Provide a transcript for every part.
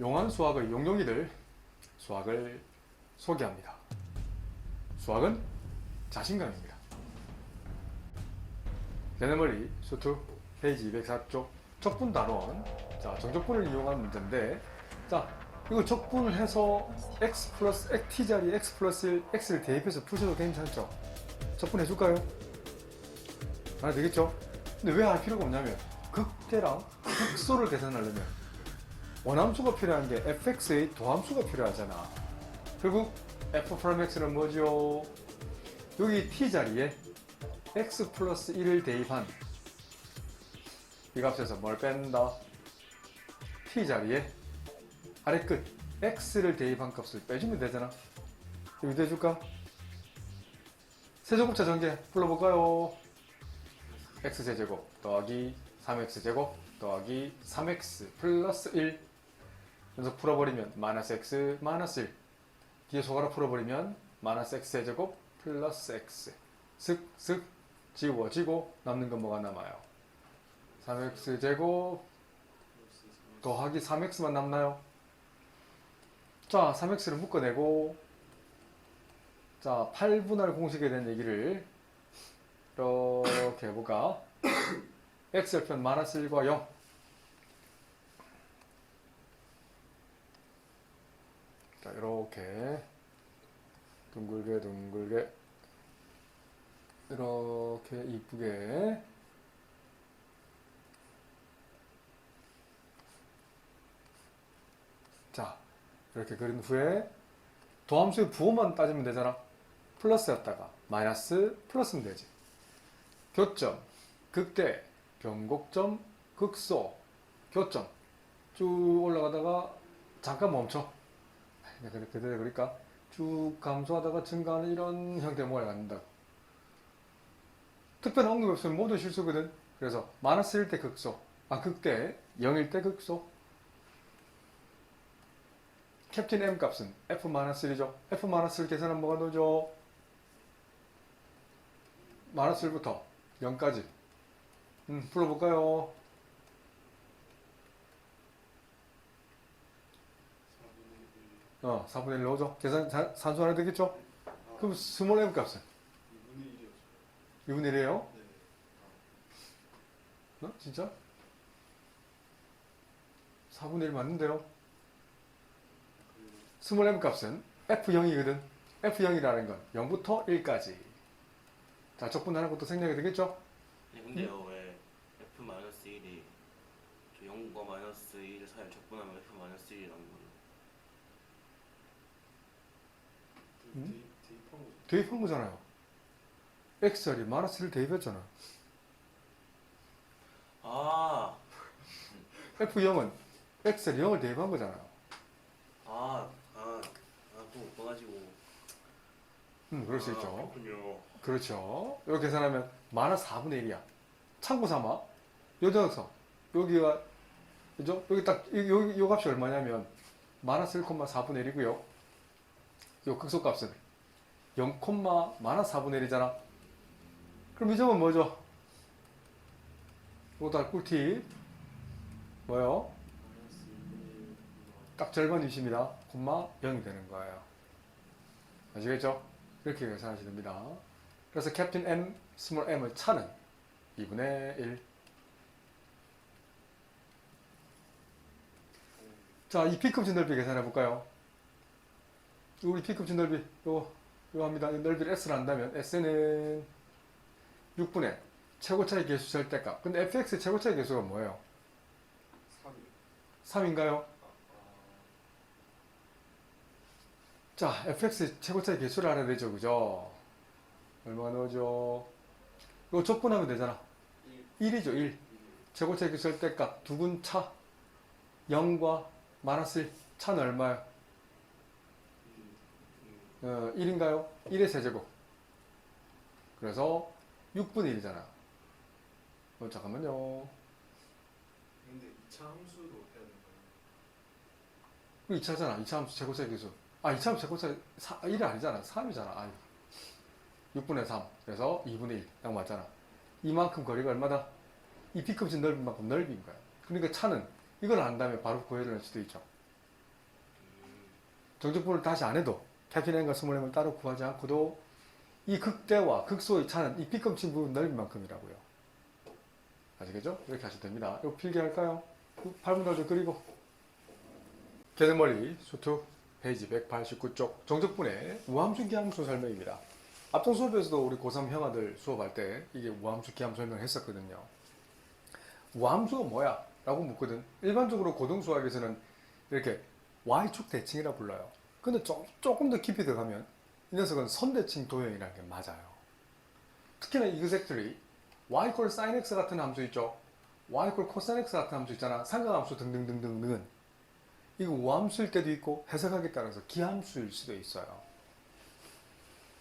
용한 수학의 용용이들 수학을 소개합니다. 수학은 자신감입니다. 개념머리 수투 페이지 204쪽 적분 단원 자 정적분을 이용한 문제인데 자 이거 적분을 해서 x 플러스 t 자리에 x 플러스 1 x를 대입해서 푸셔도 괜찮죠? 적분해 줄까요? 안 되겠죠? 근데 왜 할 필요가 없냐면 극대랑 극소를 계산하려면 원함수가 필요한 게 fx의 도함수가 필요하잖아. 결국 f x는 뭐죠? 여기 t 자리에 x 플러스 1을 대입한 이 값에서 뭘 뺀다? t 자리에 아래 끝 x를 대입한 값을 빼주면 되잖아. 여기 대줄까? 세제곱차 전개 불러볼까요? x제곱 더하기 3x제곱 더하기 3x 플러스 1 연속 풀어버리면 마이너스 x 마이너스 1 뒤에 소가로 풀어버리면 마이너스 x제곱 플러스 x 슥슥 지워지고 남는 건 뭐가 남아요? 3x제곱 더하기 3x만 남나요? 자 3x를 묶어내고 자 8분할 공식에 대한 얘기를 이렇게 해볼까? x절편 마이너스 1과 0 자, 이렇게 둥글게 둥글게 이렇게 이쁘게 자, 이렇게 그린 후에 도함수의 부호만 따지면 되잖아. 플러스였다가 마이너스 플러스면 되지. 교점, 극대, 변곡점, 극소, 교점 쭉 올라가다가 잠깐 멈춰. 그래 그대로 그러니까 쭉 감소하다가 증가하는 이런 형태의 모양이 갖는다. 특별한 언급이 없으면 모두 실수거든. 그래서 마이너스 1대 극소, 아 극대, 0일 때 극소. 캡틴 M 값은 F-1이죠. F-1을 계산하면 뭐가 나오죠? 마이너스 1부터 0까지. 음, 풀어볼까요? 어, 4분의 1 넣어줘. 계산, 자, 산수 하나 되겠죠? 그럼 스몰 m 값은? 2분의 1이에요? 어? 진짜? 4분의 1 맞는데요? 스몰 m 값은 f0이거든. f0이라는 건 0부터 1까지. 자, 적분하는 것도 생략이 되겠죠? 네, 근데요 왜 f 마이너스 1이 저 0과 마이너스 1 사이를 적분하면 f 마이너스 1이 나오는 거예요? 음? 대입한 거잖아요. x절이 마이너스를 대입했잖아. 아, f0은 x절이 0을 대입한 거잖아요. 아, 아, 아, 또 떠가지고. 음, 그럴 수 아, 있죠. 그렇군요. 그렇죠. 이렇게 계산하면 마이너스 4분의 1이야. 참고 삼아. 요 녀석, 여기가, 그죠? 여기 딱, 이- 여기, 요 값이 얼마냐면, 마이너스 1,4분의 1이고요. 요 극소값은 0, 마이너스 4분의 1이잖아. 그럼 이 점은 뭐죠? 요것도 할 꿀팁. 뭐요? 딱 절반 위치입니다. 콤마 0이 되는 거예요. 아시겠죠? 이렇게 계산하시면 됩니다. 그래서 캡틴 M, 스몰 m의 차는 2분의 1. 자, 이 P급 진 넓이 계산해 볼까요? 우리 P급 진 넓이, 요, 요 합니다. 이 넓이를 S로 한다면 S는 6분의 최고차의 계수 절대값. 근데 fx의 최고차의 계수가 뭐예요? 3인가요? 자, fx 최고차의 계수를 알아야 되죠, 그죠? 얼마가 나오죠? 이거 적분하면 되잖아. 1 이죠, 1. 최고차의 계수 절대값 두근 차 0과 마이너스 1 차는 얼마야? 어, 1인가요? 1의 세제곱. 그래서 6분의 1이잖아. 어, 잠깐만요. 근데 2차 함수로 해야 되나요? 그 2차잖아. 2차 함수 최고차의 계수. 아, 2차 함수 최고차 4, 1이 아니잖아. 3이잖아. 아유. 6분의 3. 그래서 2분의 1. 딱 맞잖아. 이만큼 거리가 얼마다? 이 B급진 넓이만큼 넓인 거야. 그러니까 차는 이걸 안다면 바로 구해낼 수도 있죠. 정적분을 다시 안 해도 캐피인 N과 스몰 M을 따로 구하지 않고도 이 극대와 극소의 차는 이 삐끔친 부분 넓이만큼이라고요. 아시겠죠? 이렇게 하시면 됩니다. 이거 필기할까요? 8분 더좀 그리고 개들머리 수투 페이지 189쪽 정적분의 우함수 기함수 설명입니다. 앞선 수업에서도 우리 고3 형아들 수업할 때 이게 우함수 기함 설명했었거든요. 우함수가 뭐야? 라고 묻거든. 일반적으로 고등수학에서는 이렇게 Y축 대칭이라 불러요. 근데 조, 조금 더 깊이 들어가면 이 녀석은 선대칭 도형이라는 게 맞아요. 특히나 exactly y equal sin x 같은 함수 있죠. y equal cos x 같은 함수 있잖아. 상각함수 등등등등등은 이거 우함수일 때도 있고 해석하기에 따라서 기함수일 수도 있어요.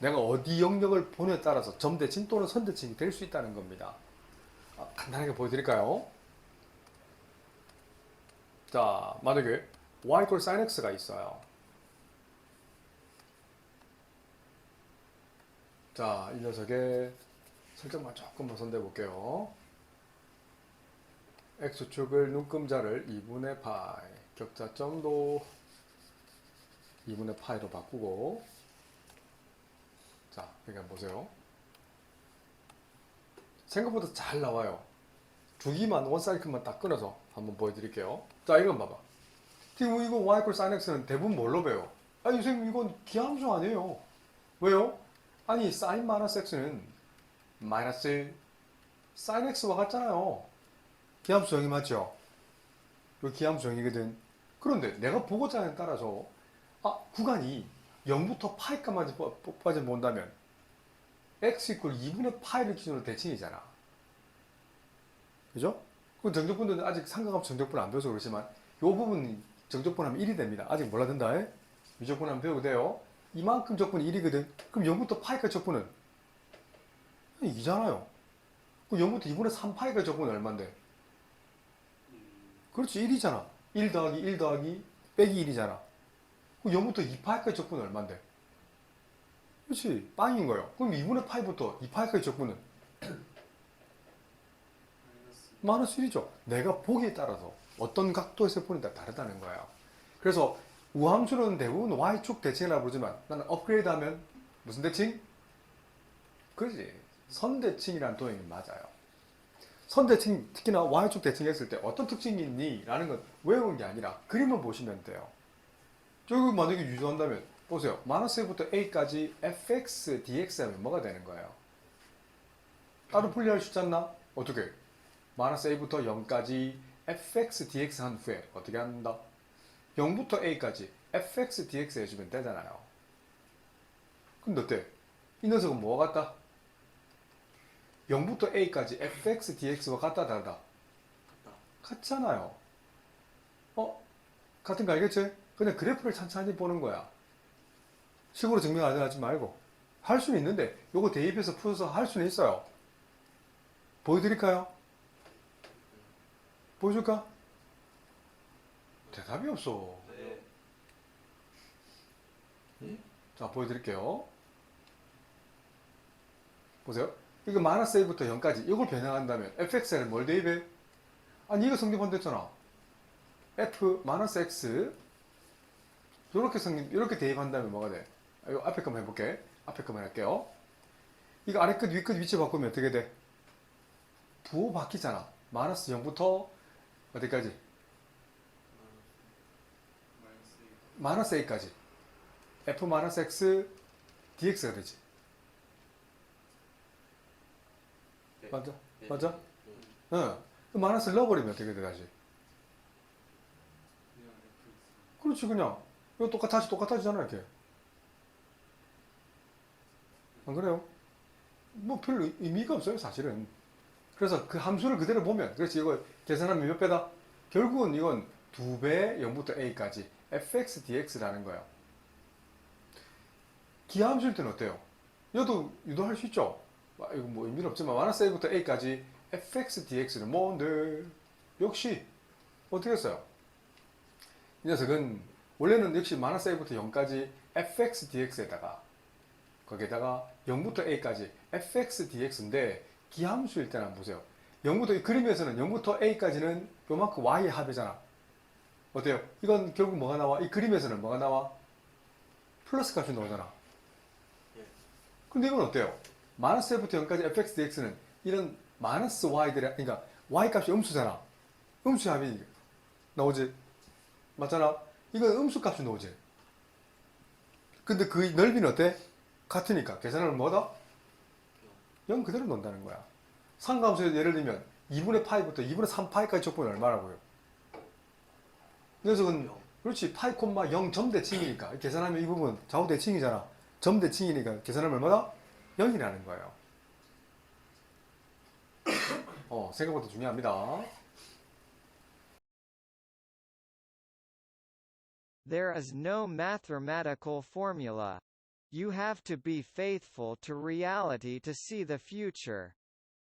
내가 어디 영역을 보느냐에 따라서 점대칭 또는 선대칭이 될 수 있다는 겁니다. 아, 간단하게 보여드릴까요? 자, 만약에 y equal sin x가 있어요. 자, 이 녀석의 설정만 조금만 손대 볼게요. x축을 눈금자를 2분의 파이, 격자점도 2분의 파이로 바꾸고 자, 여기 한번 보세요. 생각보다 잘 나와요. 주기만 원사이클만 딱 끊어서 한번 보여드릴게요. 자, 이건 봐봐. 지금 이거 y equal sin x는 대부분 뭘로 배워? 아, 선생님 이건 기함수 아니에요. 왜요? 아니, sin 마이너스 x는 마이너스 sin x와 같잖아요. 기함수 정이 맞죠? 이거 기함수 정이거든. 그런데 내가 보고자에 따라서 아, 구간이 0부터 파이까지 빠져 본다면 x 이퀄 2분의 파이를 기준으로 대칭이잖아. 그죠? 그 정적분들은 아직 삼각함수 정적분 안 배워서 그렇지만 이 부분이 정적분 하면 1이 됩니다. 아직 몰라 된다. 에? 미적분 하면 배우고 돼요. 이만큼 적분이 1이거든. 그럼 0부터 파이까지 적분은 2잖아요. 그럼 0부터 2분의 3 파이까지 적분은 얼만데? 그렇지 1이잖아. 1 더하기 1 더하기 빼기 1이잖아. 그럼 0부터 2파이까지 적분은 얼만데? 그렇지 빵인 거예요. 그럼 2분의 파이부터 2파이까지 적분은 마이너스 마이너스 1이죠. 내가 보기에 따라서 어떤 각도에서 보는다 다르다는 거예요. 그래서 우함수는 대부분 Y축 대칭이라고 부르지만 나는 업그레이드 하면 무슨 대칭? 그지 선대칭이라는 도형이 맞아요. 선대칭 특히나 Y축 대칭 했을 때 어떤 특징이 있니? 라는 건 외우는 게 아니라 그림을 보시면 돼요. 저기 만약에 유도한다면 보세요. 마이너스 1부터 a까지 fx dx 하면 뭐가 되는 거예요? 따로 분리할 수 있지 않나? 어떻게? 마이너스 a부터 0까지 fx dx 한 후에 어떻게 한다? 0부터 a까지 fx dx 해주면 되잖아요. 근데 어때? 이 녀석은 뭐와 같다? 0부터 a까지 fx dx와 같다 다르다? 같다. 같잖아요. 어? 같은 거 알겠지? 그냥 그래프를 천천히 보는 거야. 식으로 증명하지 말고. 할 수는 있는데, 요거 대입해서 풀어서 할 수는 있어요. 보여드릴까요? 보여줄까? 대답이 없어. 네. 자, 보여드릴게요. 보세요. 이거 마이너스 a부터 0까지 이걸 변형한다면 fx를 뭘 대입해? 아니 이거 성립 반대잖아. f 마이너스 x 이렇게 성립 이렇게 대입한다면 뭐가 돼? 아, 이거 앞에 거만 해볼게. 앞에 거만 할게요. 이거 아래 끝, 위 끝 위치 바꾸면 어떻게 돼? 부호 바뀌잖아. 마이너스 0부터 어디까지? 마이너스 a까지. f 마이너스 x dx가 되지. 네. 맞아? 네. 맞아? 네. 응. 그 마이너스 넣어버리면 어떻게 돼 다시? 그렇지 그냥 이거 똑같 다시 똑같아지잖아 이렇게 안 그래요? 뭐 별로 의미가 없어요 사실은 그래서 그 함수를 그대로 보면 그렇지 이거 계산하면 몇 배다? 결국은 이건 2배 0부터 a까지 fx dx라는 거예요 기하함수일 때는 어때요? 얘도 유도할 수 있죠? 아, 이거 뭐 의미는 없지만 마이너스 a부터 a까지 fx dx는 뭔데? 역시 어떻게 했어요? 이 녀석은 원래는 역시 마이너스 a부터 0까지 fx dx에다가 거기에다가 0부터 a까지 fx dx인데 기함수일 때는 보세요. 0부터 이 그림에서는 0부터 a까지는 요만큼 y의 합이잖아. 어때요? 이건 결국 뭐가 나와? 이 그림에서는 뭐가 나와? 플러스 값이 나오잖아. 예. 근데 이건 어때요? 마이너스 f부터 0까지 fx dx는 이런 마이너스 y들의 그러니까 y 값이 음수잖아. 음수 합이 나오지. 맞잖아. 이건 음수 값이 나오지. 근데 그 넓이는 어때? 같으니까 계산을 뭐다? 0 그대로 논다는 거야. 상감수에서 예를 들면 2분의 파이부터 2분의 3파이까지 족보는 얼마라고요? 그래서 그 그렇지 파이 콤마 0 점대칭이니까 계산하면 이 부분 좌우 대칭이잖아. 점대칭이니까 계산하면 얼마다? 0이라는 거예요. 어, 생각보다 중요합니다. There is no mathematical formula. You have to be faithful to reality to see the future.